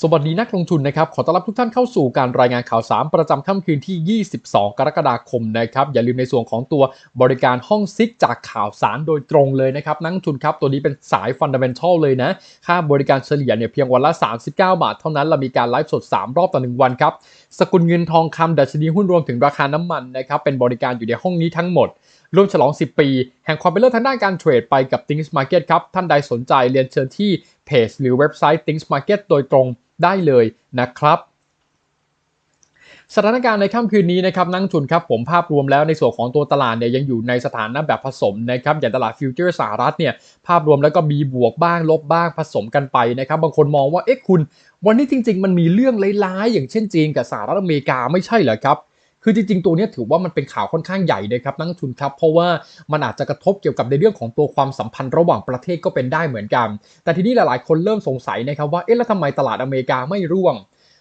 สวัสดีนักลงทุนนะครับ ขอต้อนรับทุกท่านเข้าสู่การรายงานข่าวสารประจำค่ำคืนที่ 22 กรกฎาคมนะครับ อย่าลืมในส่วนของตัวบริการห้องซิกจากข่าวสารโดยตรงเลยนะครับ นักลงทุนครับ ตัวนี้เป็นสายฟันเดเมนทัลเลยนะ ค่าบริการเฉลี่ยเนี่ยเพียงวันละ 39 บาทเท่านั้น เรามีการไลฟ์สด 3 รอบต่อ 1 วันครับ สกุลเงินทองคำดัชนีหุ้นรวมถึงราคาน้ำมันนะครับ เป็นบริการอยู่ในห้องนี้ทั้งหมดร่วมฉลอง 10 ปี แห่งความเป็นเลิศทางด้านการเทรดไปกับ Things Market ครับ ท่านใดสนใจเรียนเชิญที่ จหรือเว็บไซต์ Things Market โดยตรงได้เลยนะครับสถานการณ์ในค่ำคืนนี้นะครับนักลงทุนครับผมภาพรวมแล้วในส่วนของตัวตลาดเนี่ยยังอยู่ในสถานะแบบผสมนะครับอย่างตลาดฟิวเจอร์สหรัฐเนี่ยภาพรวมแล้วก็มีบวกบ้างลบบ้างผสมกันไปนะครับบางคนมองว่าเอ๊ะคุณ วันนี้จริง ๆ มันมีเรื่องร้ายๆอย่างเช่นจีนกับสหรัฐอเมริกาไม่ใช่เหรอครับ คือจริงๆ ตัวนี้ถือว่ามันเป็นข่าวค่อนข้างใหญ่นะครับนักลงทุนครับ เพราะว่ามันอาจจะกระทบเกี่ยวกับในเรื่องของตัวความสัมพันธ์ระหว่างประเทศก็เป็นได้เหมือนกัน แต่ทีนี้หลายๆ คนเริ่มสงสัยนะครับว่าเอ๊ะแล้วทำไมตลาดอเมริกาไม่ร่วง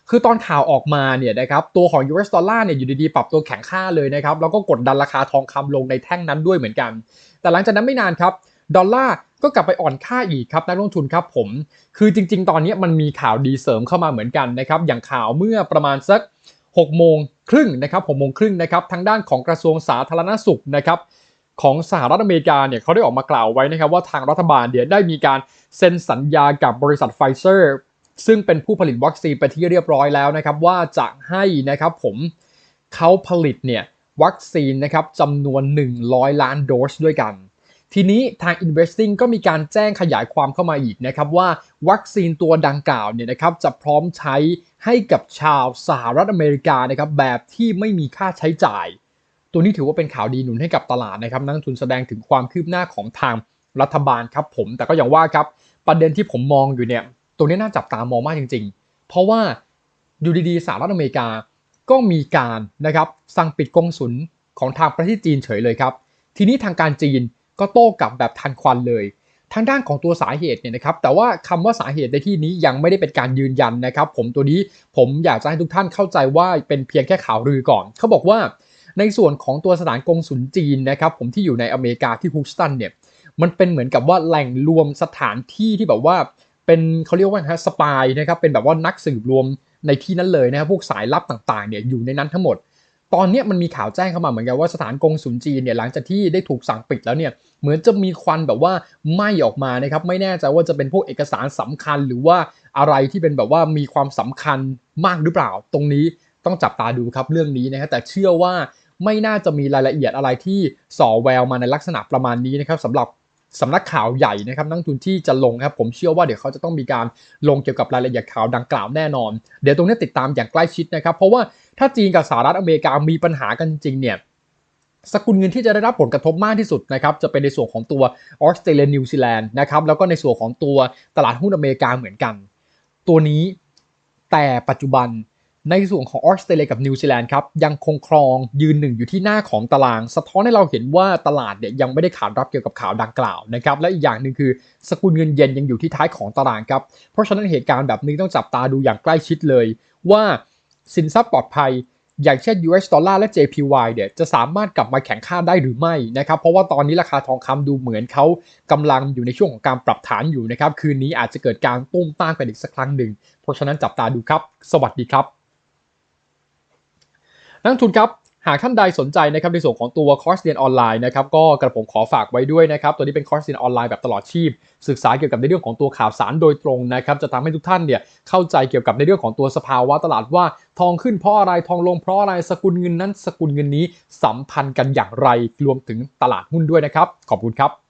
คือตอนข่าวออกมาเนี่ยนะครับตัวของ US ดอลลาร์เนี่ยอยู่ดีๆ ปรับตัวแข็งค่าเลยนะครับแล้วก็กดดันราคาทองคำลงในแท่งนั้นด้วยเหมือนกัน แต่หลังจากนั้นไม่นานครับดอลลาร์ก็กลับไปอ่อนค่าอีกครับนักลงทุนครับผม คือจริง ๆ ตอนนี้มันมีข่าวดีเสริมเข้ามาเหมือนกันนะครับอย่างข่าวเมื่อประมาณสัก 6โมงครึ่งนะครับ6โมงครึ่งนะครับทางด้านของกระทรวงสาธารณสุขนะครับของสหรัฐอเมริกาเนี่ยเขาได้ออกมากล่าวไว้นะครับว่าทางรัฐบาลเดี๋ยวได้มีการเซ็นสัญญากับบริษัทไฟเซอร์ ซึ่งเป็นผู้ผลิตวัคซีนไปที่เรียบร้อยแล้วนะครับว่าจะให้นะครับผมเขาผลิตเนี่ยวัคซีนนะครับจำนวน 100 ล้านโดสด้วยกัน ทีนี้ทาง Investing ก็มีการแจ้งขยายความเข้ามาอีกนะครับว่าวัคซีนตัวดังกล่าวเนี่ยนะครับจะพร้อมใช้ให้กับชาวสหรัฐอเมริกานะครับแบบที่ไม่มีค่าใช้จ่าย ตัวนี้ถือว่าเป็นข่าวดีหนุนให้กับตลาดนะครับนักทุนแสดงถึงความคืบหน้าของทางรัฐบาลครับผม แต่ก็อย่างว่าครับประเด็นที่ผมมองอยู่เนี่ยตัวนี้น่าจับตามองมากจริง ๆ เพราะว่าอยู่ดีๆสหรัฐอเมริกาก็มีการนะครับสั่งปิดกงสุลของทางประเทศจีนเฉยเลยครับ ทีนี้ทางการจีน ก็โต้กลับแบบทันควันเลย ทางด้านของตัวสาเหตุเนี่ยนะครับ แต่ว่าคำว่าสาเหตุในที่นี้ยังไม่ได้เป็นการยืนยันนะครับ ผมตัวนี้ผมอยากจะให้ทุกท่านเข้าใจว่าเป็นเพียงแค่ข่าวลือก่อน เขาบอกว่าในส่วนของตัวสถานกงสุลจีนนะครับผมที่อยู่ในอเมริกาที่ฮูสตันเนี่ยมันเป็นเหมือนกับว่าแหล่งรวมสถานที่ที่แบบว่าเป็นเขาเรียกว่าฮะสปายนะครับเป็นแบบว่านักสืบรวมในที่นั้นเลยนะครับพวกสายลับต่างๆเนี่ยอยู่ในนั้นทั้งหมด ตอนนี้มันมีข่าวแจ้งเข้ามาเหมือนกันว่าสถานกงสุลจีนเนี่ยหลังจากที่ได้ถูกสั่งปิดแล้วเนี่ยเหมือนจะมีควันแบบว่าไหม้ออกมานะครับไม่แน่ใจว่าจะเป็นพวกเอกสารสำคัญ หรือว่าอะไรที่เป็นแบบว่ามีความสำคัญมากหรือเปล่า ตรงนี้ต้องจับตาดูครับเรื่องนี้นะครับแต่เชื่อว่าไม่น่าจะมีรายละเอียดอะไรที่ส่อแววมาในลักษณะประมาณนี้นะครับสำหรับ สำนักข่าวใหญ่นะครับนักทุนที่จะลงครับผมเชื่อว่าเดี๋ยวเขาจะต้องมีการลงเกี่ยวกับรายละเอียดข่าวดังกล่าวแน่นอน เดี๋ยวตรงนี้ติดตามอย่างใกล้ชิดนะครับ เพราะว่าถ้าจีนกับสหรัฐอเมริกามีปัญหากันจริงเนี่ยสกุลเงินที่จะได้รับผลกระทบมากที่สุดนะครับจะเป็นในส่วนของตัวออสเตรเลียนิวซีแลนด์นะครับแล้วก็ในส่วนของตัวตลาดหุ้นอเมริกาเหมือนกัน ตัวนี้แต่ปัจจุบัน ในส่วนของออสเตรเลียกับนิวซีแลนด์ครับยังคงครองยืนหนึ่งอยู่ที่หน้าของตาราง สะท้อนให้เราเห็นว่าตลาดเนี่ยยังไม่ได้ขาดรับเกี่ยวกับข่าวดังกล่าวนะครับและอีกอย่างหนึ่งคือสกุลเงินเยนยังอยู่ที่ท้ายของตารางครับเพราะฉะนั้นเหตุการณ์แบบนี้ต้องจับตาดูอย่างใกล้ชิดเลย ว่าสินทรัพย์ปลอดภัย อย่างเช่น US ดอลลาร์และ JPY เนี่ยจะสามารถกลับมาแข่งค่าได้หรือไม่นะครับเพราะว่าตอนนี้ราคาทองคำดูเหมือนเขากำลังอยู่ในช่วงของการปรับฐานอยู่นะครับคืนนี้อาจจะเกิดการตุ้มต้านกันอีกสักครั้งหนึ่งเพราะฉะนั้นจับตาดูครับ สวัสดีครับ นักทุนครับหากท่านใดสนใจนะครับในส่วนของตัวคอร์สเรียนออนไลน์นะครับก็กระผมขอฝากไว้ด้วยนะครับตัวนี้เป็นคอร์สเรียนออนไลน์แบบตลอดชีพ ศึกษาเกี่ยวกับในเรื่องของตัวข่าวสารโดยตรงนะครับจะทำให้ทุกท่านเนี่ยเข้าใจเกี่ยวกับในเรื่องของตัวสภาวะตลาดว่าทองขึ้นเพราะอะไรทองลงเพราะอะไรสกุลเงินนั้นสกุลเงินนี้สัมพันธ์กันอย่างไรรวมถึงตลาดหุ้นด้วยนะครับขอบคุณครับ